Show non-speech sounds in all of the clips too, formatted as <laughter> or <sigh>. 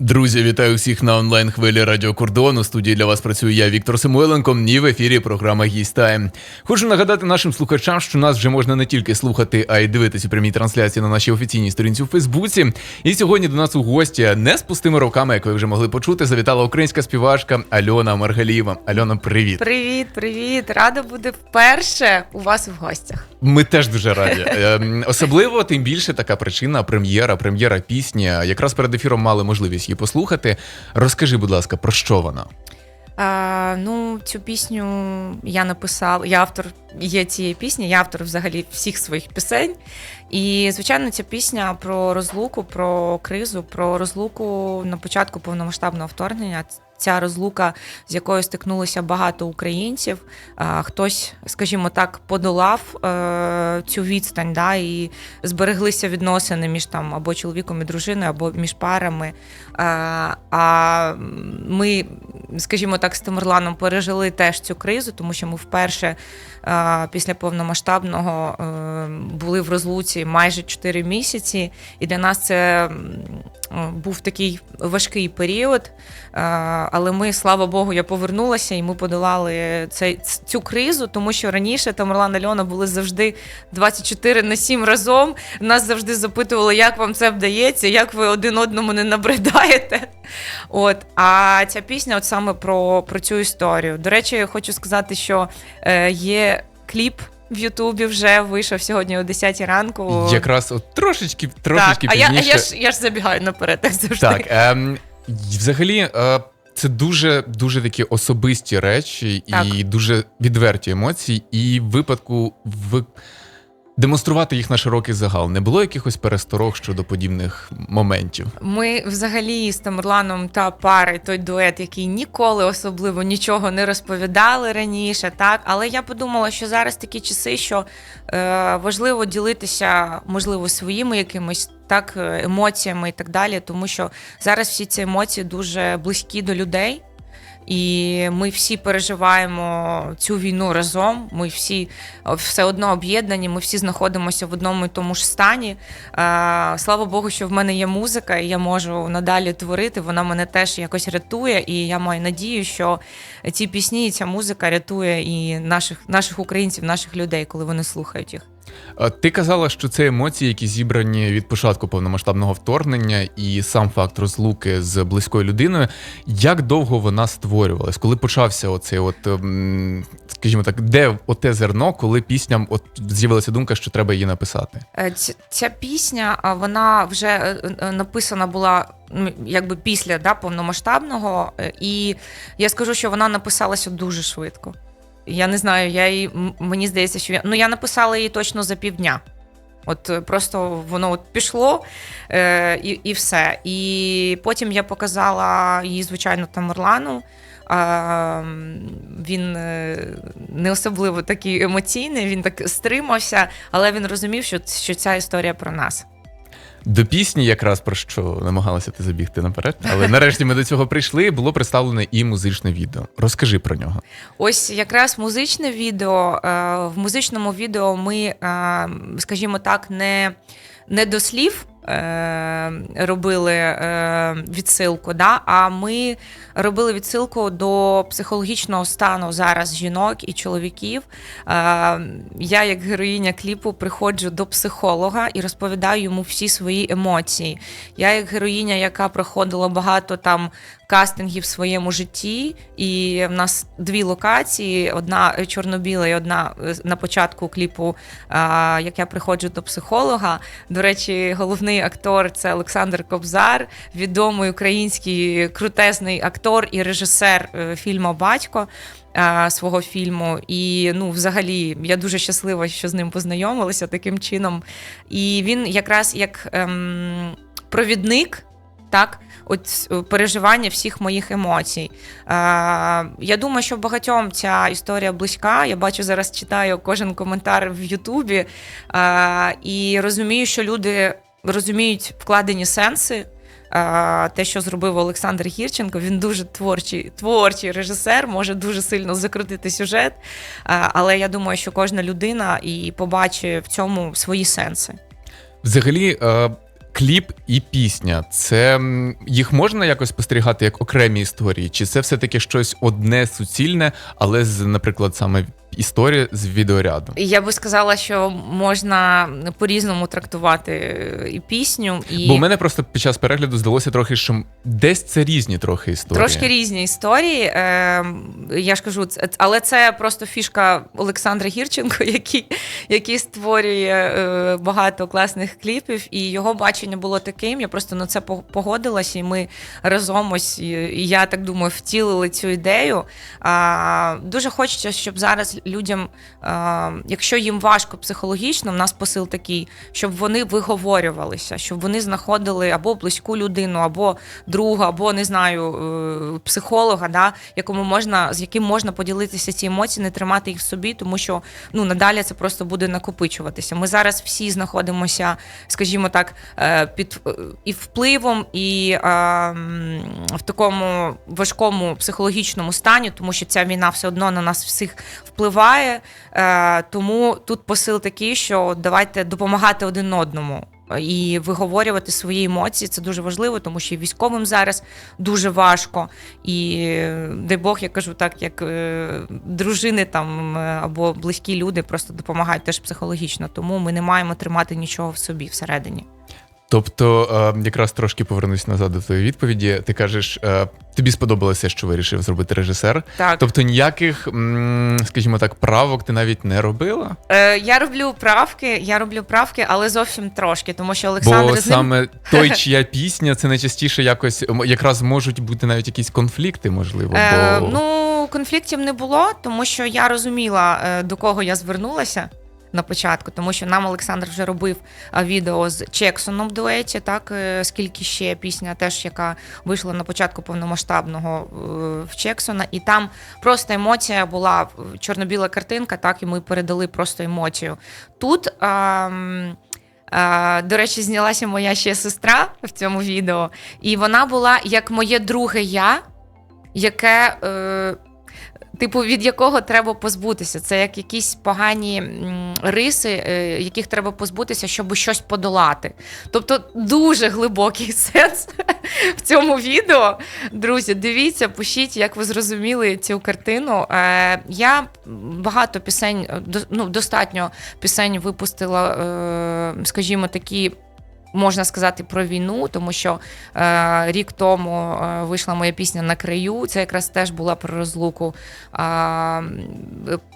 Друзі, вітаю всіх на онлайн хвилі Радіо Кордон. У студії для вас працюю я, Віктор Самойленко. І в ефірі програма «Гість Тайм». Хочу нагадати нашим слухачам, що нас вже можна не тільки слухати, а й дивитися у прямій трансляції на нашій офіційній сторінці у Фейсбуці. І сьогодні до нас у гості не з пустими руками, як ви вже могли почути, завітала українська співачка Альона Маргалієва. Альона, привіт. Привіт, привіт! Рада буде вперше у вас в гостях. Ми теж дуже раді. Ем, Особливо, тим більше така причина прем'єра, прем'єра пісні. Якраз перед ефіром мали можливість її послухати. Розкажи, будь ласка, про що вона? А, ну, цю пісню я написала. Я автор є цієї пісні, я автор взагалі всіх своїх пісень. І, звичайно, ця пісня про розлуку, про кризу, про розлуку на початку повномасштабного вторгнення. Ця розлука, з якою стикнулося багато українців. Хтось, скажімо так, подолав е, цю відстань, да, і збереглися відносини між там або чоловіком і дружиною, або між парами. А, а ми, скажімо так, з Тимирланом пережили теж цю кризу, тому що ми вперше після повномасштабного е, були в розлуці майже 4 місяці, і для нас це був такий важкий період. Але ми, слава Богу, я повернулася, і ми подолали цей, цю кризу, тому що раніше Тамерлан і Альона були завжди 24 на 7 разом. Нас завжди запитували, як вам це вдається, як ви один одному не набридаєте. От, а ця пісня, от саме про, про цю історію. До речі, я хочу сказати, що е, є кліп. В Ютубі вже вийшов сьогодні о 10 ранку. Якраз от трошечки, трошечки так, а я, а я ж я ж забігаю наперед, так завжди. Так, ем, взагалі, е, це дуже дуже такі особисті речі і Так. дуже відверті емоції. І в випадку в демонструвати їх на широкий загал не було якихось пересторог щодо подібних моментів. Ми взагалі з Тамерланом та пари, той дует, який ніколи особливо нічого не розповідали раніше, так але я подумала, що зараз такі часи, що е, важливо ділитися, можливо, своїми якимись так е, емоціями і так далі, тому що зараз всі ці емоції дуже близькі до людей. І ми всі переживаємо цю війну разом. Ми всі е, все одно об'єднані, ми всі знаходимося в одному і тому ж стані. Е, Слава Богу, що в мене є музика, і я можу надалі творити. Вона мене теж якось рятує, і я маю надію, що ці пісні, і ця музика рятує і наших, наших українців, наших людей, коли вони слухають їх. Е, Ти казала, що це емоції, які зібрані від початку повномасштабного вторгнення, і сам факт розлуки з близькою людиною. Як довго вона створювалась? Коли почався оцей, от ем, скажімо так, де оте зерно, коли пісням от з'явилася думка, що треба її написати? Е, Ця пісня, вона вже е, написана була якби після да, повномасштабного, і я скажу, що вона написалася дуже швидко. Я не знаю, я її, мені здається, що я, ну, я написала її точно за півдня. От е, просто воно от пішло е, і, і все. І потім я показала її, звичайно, Тамерлану. А, м, він е, не особливо такий емоційний, він так стримався, але він розумів, що, що ця історія про нас. До пісні, якраз про що намагалася ти забігти наперед, але нарешті ми до цього прийшли. Було представлене і музичне відео. Розкажи про нього. Ось якраз музичне відео. е, В музичному відео ми, е, скажімо так, не, не до слів. Е, Робили е, відсилку, да? а ми робили відсилку до психологічного стану зараз жінок і чоловіків. Е, Я, як героїня кліпу, приходжу до психолога і розповідаю йому всі свої емоції. Я, як героїня, яка проходила багато там кастингів в своєму житті, і в нас дві локації: одна чорно-біла і одна е, на початку кліпу, а, як я приходжу до психолога. До речі, головний актор це Олександр Кобзар, відомий український крутезний актор і режисер е, фільму Батько. Свого фільму, і ну, взагалі, я дуже щаслива, що з ним познайомилася таким чином. І він якраз як ем, провідник, так, от е, переживання всіх моїх емоцій. Е, я думаю, що багатьом ця історія близька. Я бачу зараз читаю кожен коментар в Ютубі е, і розумію, що люди розуміють вкладені сенси. е, Те, що зробив Олександр Гірченко, він дуже творчий, творчий режисер, може дуже сильно закрутити сюжет. Е, Але я думаю, що кожна людина і побачить в цьому свої сенси. Взагалі, кліп і пісня. Це їх можна якось спостерігати як окремі історії? Чи це все-таки щось одне суцільне, але з, наприклад, саме історія з відеоряду? Я би сказала, що можна по-різному трактувати е, і пісню, і Бо в мене просто під час перегляду здалося трохи, що десь це різні трохи історії. Трошки різні історії. Е, я ж кажу, але це просто фішка Олександра Гірченко, <laughs> який, який створює е, багато класних кліпів, і його бачення було таким. Я просто на це по- погодилась, і ми разом ось, і я так думаю, втілили цю ідею. А, дуже хочеться, щоб зараз людям, а, якщо їм важко психологічно, в нас посил такий, щоб вони виговорювалися, щоб вони знаходили або близьку людину, або друга, або не знаю, е, психолога, да, якому можна з яким можна поділитися ці емоції, не тримати їх в собі, тому що ну надалі це просто буде накопичуватися. Ми зараз всі знаходимося, скажімо так, е, під е, і впливом, і е, в такому важкому психологічному стані, тому що ця війна все одно на нас всіх впливає. Е, Тому тут посил такий, що давайте допомагати один одному. І виговорювати свої емоції це дуже важливо, тому що військовим зараз дуже важко. І е, дай Бог, я кажу так, як е, дружини там е, або близькі люди просто допомагають теж психологічно. Тому ми не маємо тримати нічого в собі всередині. Тобто, е, якраз трошки повернусь назад до твоєї відповіді. Ти кажеш, е, тобі сподобалося, що вирішив зробити режисер. Так, Тобто ніяких, скажімо так, правок ти навіть не робила? е, я роблю правки, я роблю правки, але зовсім трошки, тому що Олександр Бо з ним саме <laughs> той, чия пісня, це найчастіше якось якраз можуть бути навіть якісь конфлікти, можливо. Е, бо... ну, конфліктів не було, тому що я розуміла, до кого я звернулася на початку, тому що нам Олександр вже робив відео з Чексоном в дуеті, так е, скільки ще пісня, теж яка вийшла на початку повномасштабного е, в Чексона, і там просто емоція була чорно-біла картинка, так і ми передали просто емоцію. Тут. а, До речі, знялася моя ще сестра в цьому відео, і вона була як моє друге я, яке, е, типу, від якого треба позбутися. Це як якісь погані риси, е, яких треба позбутися, щоб щось подолати. Тобто дуже глибокий <laughs> сенс в цьому відео. Друзі, дивіться, пишіть, як ви зрозуміли цю картину. Е, я багато пісень, е, ну, достатньо пісень випустила, скажімо, такі. Можна сказати про війну, тому що е, рік тому е, вийшла моя пісня на краю. Це якраз теж була про розлуку. М,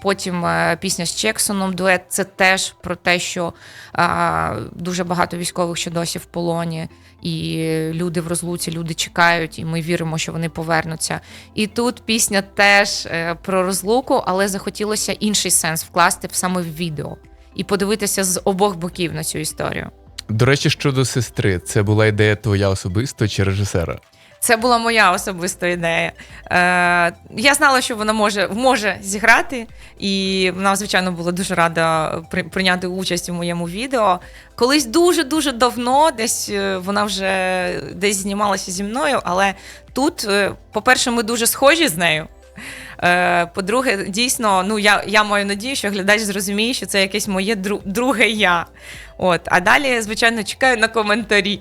потім е, пісня з Чексоном дует. Це теж про те, що е, дуже багато військових ще досі в полоні, і люди в розлуці, люди чекають, і ми віримо, що вони повернуться. І тут пісня теж е, про розлуку, але захотілося інший сенс вкласти саме в відео і подивитися з обох боків на цю історію. До речі, щодо сестри, це була ідея твоя особисто чи режисера? Це була моя особиста ідея. Е, я знала, що вона може, може зіграти, і вона, звичайно, була дуже рада при, прийняти участь у моєму відео. Колись дуже-дуже давно, десь е, вона вже десь знімалася зі мною, але тут, е, по-перше, ми дуже схожі з нею. Е, По-друге, дійсно, ну я, я маю надію, що глядач зрозуміє, що це якесь моє друге я. От, а далі, звичайно, чекаю на коментарі.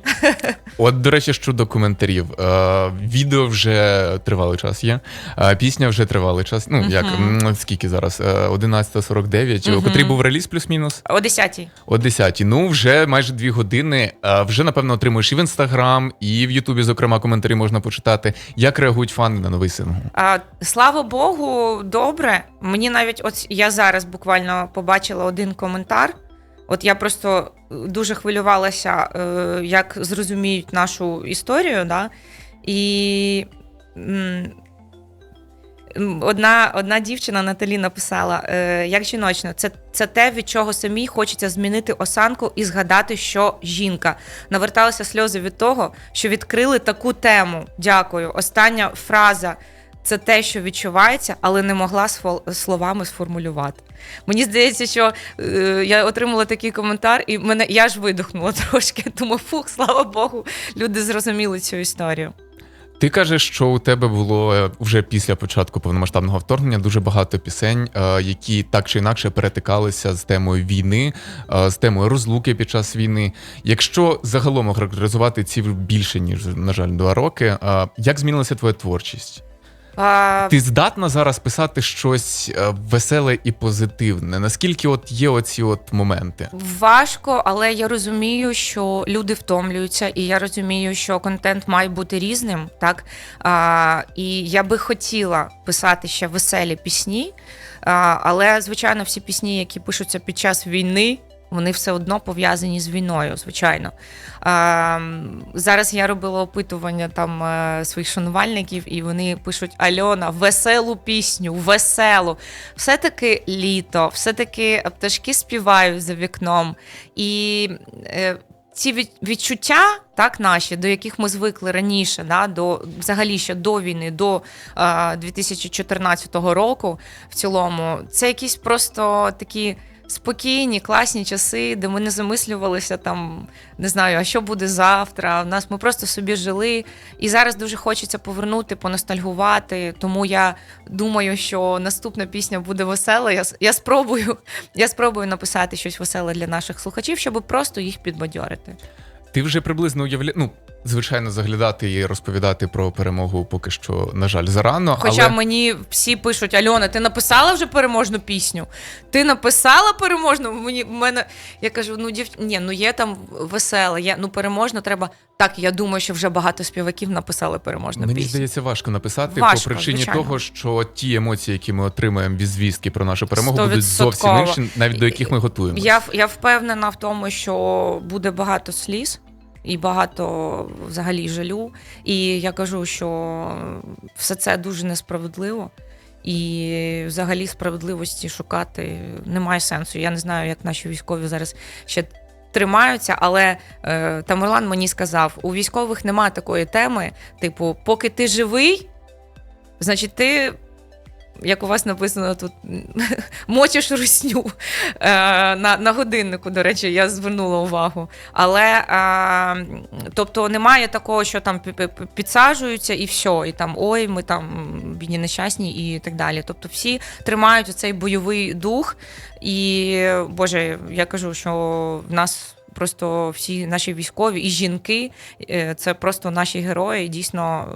От, до речі, щодо коментарів. Е, відео вже тривалий час є. Е, пісня вже тривалий час. Ну, як м, скільки зараз? Е, 11.49. Мгм. Котрий був реліз плюс-мінус? О 10-й. О 10 Ну, вже майже дві години. Е, Вже, напевно, отримуєш і в інстаграм, і в Ютубі, зокрема, коментарі можна почитати. Як реагують фани на новий сингл? А, слава Богу, добре. Мені навіть от я зараз буквально побачила один коментар. От я просто дуже хвилювалася, е, як зрозуміють нашу історію, да? і одна, одна дівчина Наталі написала: е, як жіночно, це, це те, від чого самій хочеться змінити осанку і згадати, що жінка. Наверталися сльози від того, що відкрили таку тему. Дякую. Остання фраза. Це те, що відчувається, але не могла словами сформулювати. Мені здається, що е, я отримала такий коментар, і мене я ж видихнула <laughs> трошки. Думаю, фух, слава Богу, люди зрозуміли цю історію. Ти кажеш, що у тебе було е, вже після початку повномасштабного вторгнення дуже багато пісень, е, які так чи інакше перетикалися з темою війни, е, з темою розлуки під час війни. Якщо загалом охарактеризувати ці більше ніж на жаль два роки, як змінилася твоя творчість? А, Ти здатна зараз писати щось е, веселе і позитивне? Наскільки от є оці от моменти? Важко, але я розумію, що люди втомлюються, і я розумію, що контент має бути різним, так а, і я би хотіла писати ще веселі пісні, а, але звичайно, всі пісні, які пишуться під час війни. Вони все одно пов'язані з війною, звичайно. А, зараз я робила опитування там е, своїх шанувальників, і вони пишуть: Альона, веселу пісню, веселу. Все-таки літо, все-таки пташки співають за вікном. І е, ці відчуття, так, наші, до яких ми звикли раніше, да, до взагалі ще до війни, до е, 2014 року, в цілому, це якісь просто такі. Спокійні, класні часи, де ми не замислювалися там, не знаю, а що буде завтра. У нас ми просто собі жили. І зараз дуже хочеться повернути, поностальгувати. Тому я думаю, що наступна пісня буде весела. Я, я спробую, <laughs> я спробую написати щось веселе для наших слухачів, щоб просто їх підбадьорити. Ти вже приблизно уявляєш, ну, звичайно, заглядати і розповідати про перемогу поки що, на жаль, зарано. Хоча але... мені всі пишуть: Альона, ти написала вже переможну пісню? Ти написала переможну? Мені в мене я кажу: ну дів... ні, ну є там веселе, є ну переможно треба. Так, я думаю, що вже багато співаків написали переможну Мені пісню. здається, важко написати Важко, по причині звичайно. того, що ті емоції, які ми отримаємо від звістки про нашу перемогу, будуть зовсім інші, навіть до яких ми готуємося. Я, я впевнена в тому, що буде багато сліз і багато взагалі жалю. І я кажу, що все це дуже несправедливо. І взагалі справедливості шукати немає сенсу. Я не знаю, як наші військові зараз ще тримаються, але е, Тамерлан мені сказав: у військових немає такої теми, типу, поки ти живий, значить ти. Як у вас написано тут, <laughs> мочиш русню е, на, на годиннику, до речі, я звернула увагу. Але е, тобто немає такого, що там пі- пі- підсаджуються і все, і там ой, ми там бідні нещасні і так далі. Тобто всі тримають цей бойовий дух. І Боже, я кажу, що в нас. Просто всі наші військові і жінки е, це просто наші герої. І дійсно,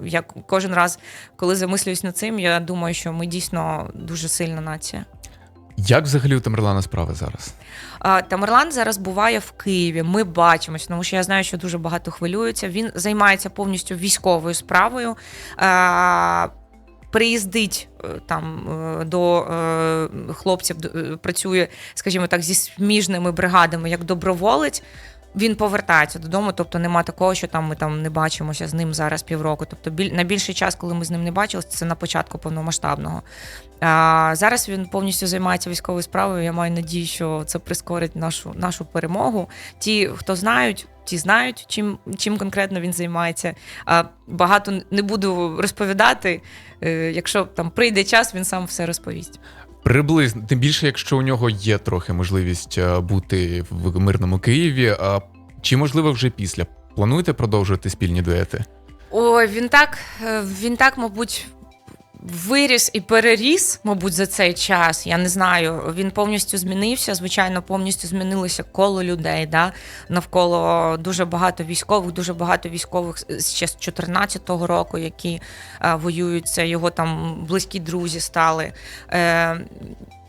е, я кожен раз, коли замислююсь над цим, я думаю, що ми дійсно дуже сильна нація. Як взагалі у Тамерлана справи зараз? Тамерлан зараз буває в Києві. Ми бачимось, тому що я знаю, що дуже багато хвилюється. Він займається повністю військовою справою. Приїздить е, там е, до е, хлопців, працює, скажімо так, зі сміжними бригадами як доброволець. Він повертається додому, тобто нема такого, що там ми там не бачимося з ним зараз півроку. Тобто біль, на більший час, коли ми з ним не бачилися, це на початку повномасштабного. А, зараз він повністю займається військовою справою. Я маю надію, що це прискорить нашу, нашу перемогу. Ті, хто знають, ті знають, чим, чим конкретно він займається. А багато не буду розповідати. Е, Якщо там прийде час, він сам все розповість. Приблизно, тим більше, якщо у нього є трохи можливість е, бути в мирному Києві, а чи можливо вже після? Плануєте продовжувати спільні дуети? Ой, він так, е, він так, мабуть. Виріс і переріс, мабуть, за цей час. Я не знаю. Він повністю змінився. Звичайно, повністю змінилося коло людей. Да? Навколо дуже багато військових, дуже багато військових ще з 14-го року, які е, воюють. Це його там близькі друзі стали. Е,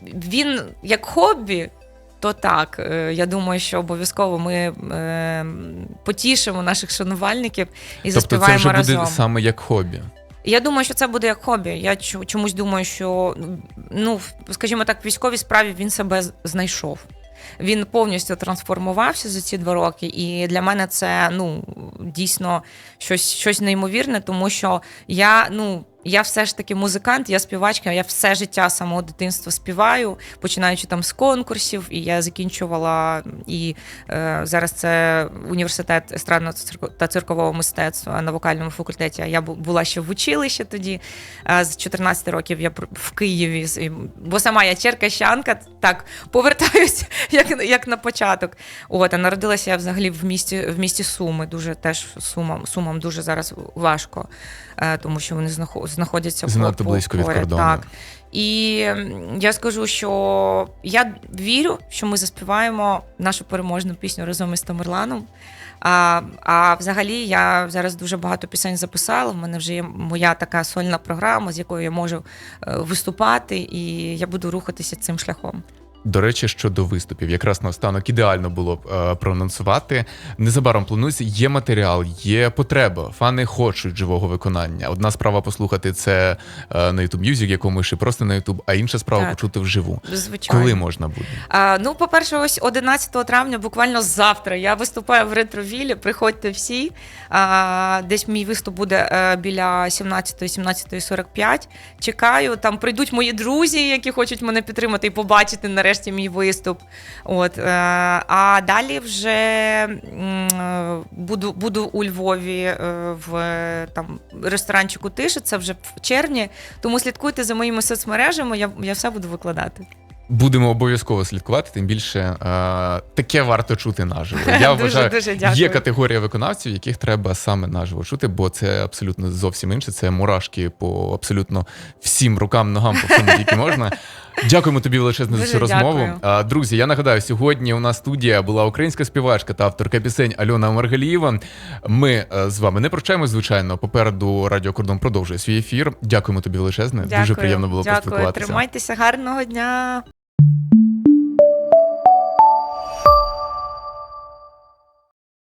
він як хобі. То так, Е, я думаю, що обов'язково ми е, потішимо наших шанувальників і тобто це заспіваємо вже разом. буде саме як хобі. Я думаю, що це буде як хобі. Я чомусь думаю, що ну, скажімо так, в військовій справі він себе знайшов. Він повністю трансформувався за ці два роки, і для мене це ну дійсно щось, щось неймовірне, тому що я ну Я все ж таки музикант, я співачка, я все життя самого дитинства співаю, починаючи там з конкурсів, і я закінчувала і е, зараз це університет естрадного та циркового мистецтва на вокальному факультеті. Я була ще в училищі тоді. Е, з 14 років я в Києві, бо сама я черкащанка, так повертаюся <laughs> як, як на початок. От, а народилася я взагалі в місті в місті Суми. Дуже теж сумам, сумам дуже зараз важко, тому що вони знахо- знаходяться по- Занадто по- близько від кордону. Так. І я скажу, що я вірю, що ми заспіваємо нашу переможну пісню разом із Тамерланом. А, а взагалі я зараз дуже багато пісень записала. В мене вже є моя така сольна програма, з якою я можу е, виступати, і я буду рухатися цим шляхом. До речі, щодо виступів, якраз наостанок ідеально було б е, проанонсувати. Незабаром планується, є матеріал, є потреба. Фани хочуть живого виконання. Одна справа послухати це е, на YouTube Music, якому ще просто на YouTube, а інша справа Так. почути вживу. Звичайно. Коли можна буде? А, ну, по-перше, ось 11 травня, буквально завтра, я виступаю в ретровілі. Приходьте всі. А, десь мій виступ буде е, біля 17-17.45. Чекаю. Там прийдуть мої друзі, які хочуть мене підтримати і побачити нарешті мій виступ. От, е, а далі вже е, буду, буду у Львові е, в там, ресторанчику Тиша, це вже в червні. Тому слідкуйте за моїми соцмережами, я, я все буду викладати. Будемо обов'язково слідкувати, тим більше е, таке варто чути наживо. <laughs> Я Дуже, вважаю, дуже дякую. є категорія виконавців, яких треба саме наживо чути, бо це абсолютно зовсім інше. Це мурашки по абсолютно всім рукам, ногам, по всьому тільки можна. Дякуємо тобі величезне за Дуже цю розмову. дякую. А, Друзі, я нагадаю, сьогодні у нас студія була українська співачка та авторка пісень Альона Маргалієва. Ми е, з вами не прощаємось, звичайно. Попереду Радіо Кордон продовжує свій ефір. Дякуємо тобі величезне. Дуже приємно було дякую. поспілкуватися. Тримайтеся гарного дня.